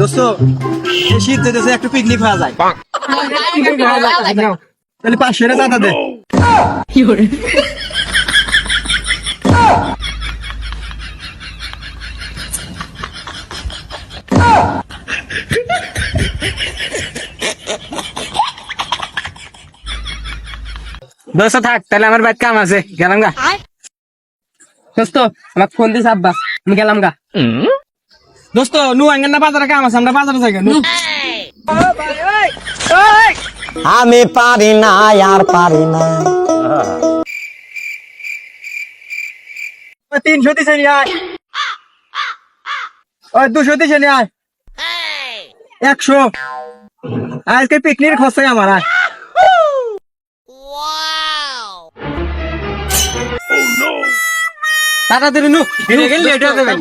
দোস্ত এই শীত যেতেছে একটু পিকনিক হওয়া যায়। তাহলে পাঁচশো টাকা দাদা দে দোস্ত থাক তাহলে আমার বাড়িতে কাম আছে গেলাম গা। দোস্ত আমার ফোন দিস আব্বা আমি গেলাম গা। দোস্ত নু আঙ্গেন না বাজারে কাম আছে আমরা বাজারে যাই নু আমি পারি না আর পারি না তিনশো দিছে নিয়ে আয় ওই দুশো দিছে নিয়ে আয় একশো আজকে পিকনিক খরচাই আমার আয় তাড়াতাড়ি নু লেট হয়ে যাবে